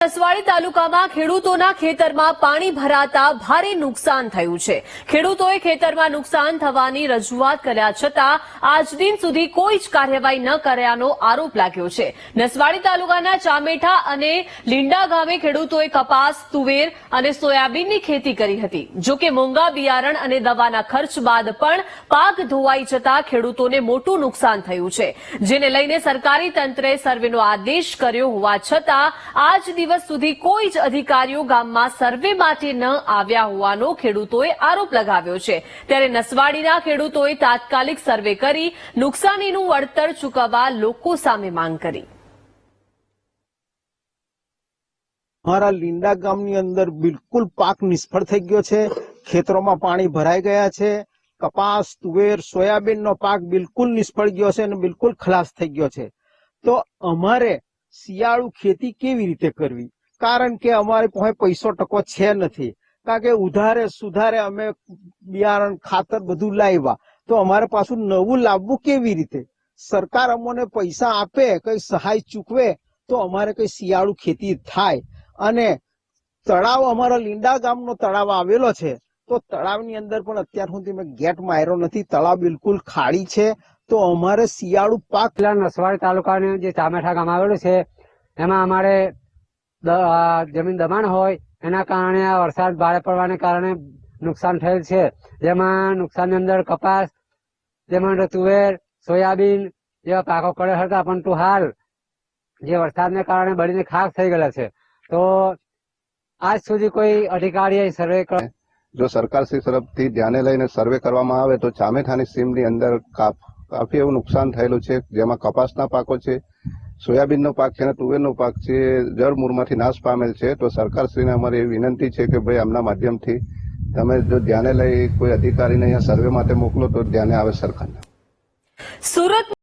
નસવાડી તાલુકામાં ખેડૂતોના ખેતરમાં પાણી ભરાતા ભારે નુકસાન થયું છે. ખેડૂતોએ ખેતરમાં નુકસાન થવાની રજૂઆત કર્યા છતાં આજ દિન સુધી કોઈ જ કાર્યવાહી ન કર્યાનો આરોપ લાગ્યો છે. નસવાડી તાલુકાના ચામેઠા અને લીંડા ગામે ખેડૂતોએ કપાસ, તુવેર અને સોયાબીનની ખેતી કરી હતી. જો કે મોંઘા બિયારણ અને દવાના ખર્ચ બાદ પણ પાક ધોવાઈ જતા ખેડૂતોને મોટું નુકસાન થયું છે. જેને લઈને સરકારી તંત્રે સર્વેનો આદેશ કર્યો હોવા છતાં આજ દિવસ સુધી કોઈ જ અધિકારીઓ ગામમાં સર્વે માટે ન આવ્યા હોવાનો ખેડૂતોએ આરોપ લગાવ્યો છે. ત્યારે નસવાડીના ખેડૂતોએ તાત્કાલિક સર્વે કરી નુકસાનીનું વળતર ચૂકવવા લોકો સામે માંગ કરી. અમારા લીંડા ગામની અંદર બિલકુલ પાક નિષ્ફળ થઈ ગયો છે. ખેતરોમાં પાણી ભરાઈ ગયા છે. કપાસ, તુવેર, સોયાબીનનો પાક બિલકુલ નિષ્ફળ ગયો છે અને બિલકુલ ખલાસ થઈ ગયો છે. તો અમારે શિયાળુ ખેતી કેવી રીતે કરવી? કારણ કે અમારી પાસે પૈસો ટકો છે નથી. કારણ કે ઉધારે સુધારે અમે બિયારણ, ખાતર બધું લાવ્યા. તો અમારે પાછું નવું લાવવું કેવી રીતે? સરકાર અમને પૈસા આપે, કઈ સહાય ચૂકવે, તો અમારે કઈ શિયાળુ ખેતી થાય. અને તળાવ અમારા લીંડા ગામનો તળાવ આવેલો છે. તો તળાવની અંદર પણ અત્યાર સુધી મેં ગેટ માર્યો નથી. તળાવ બિલકુલ ખાલી છે. તો અમારે શિયાળુ પાક જિલ્લા તાલુકા તાલુકાનું જે ચામેઠા ગામ આવેલું છે એમાં અમારે જમીન દબાણ હોય એના કારણે આ વરસાદ ભારે પડવાને કારણે નુકસાન થયેલ છે. જેમાં નુકસાનની અંદર કપાસ જેમાં તુવેર સોયાબીન જેવા પાકો કરે હતા પરંતુ હાલ જે વરસાદને કારણે બળીને ખાસ થઈ ગયેલા છે. તો આજ સુધી કોઈ અધિકારીએ સર્વે કર જો સરકારશ્રી તરફથી ધ્યાને લઈને સર્વે કરવામાં આવે તો ચામેઠાની સીમની અંદર કાફ- કાફી એવું નુકસાન થયેલું છે, જેમાં કપાસના પાકો છે, સોયાબીનનો પાક છે અને તુવેરનો પાક છે એ જળમૂળમાંથી નાશ પામેલ છે. તો સરકારશ્રીને અમારી એવી વિનંતી છે કે ભાઈ આમના માધ્યમથી તમે જો ધ્યાને લઈ કોઈ અધિકારીને અહીંયા સર્વે માટે મોકલો તો ધ્યાને આવે સરકારને. સુરત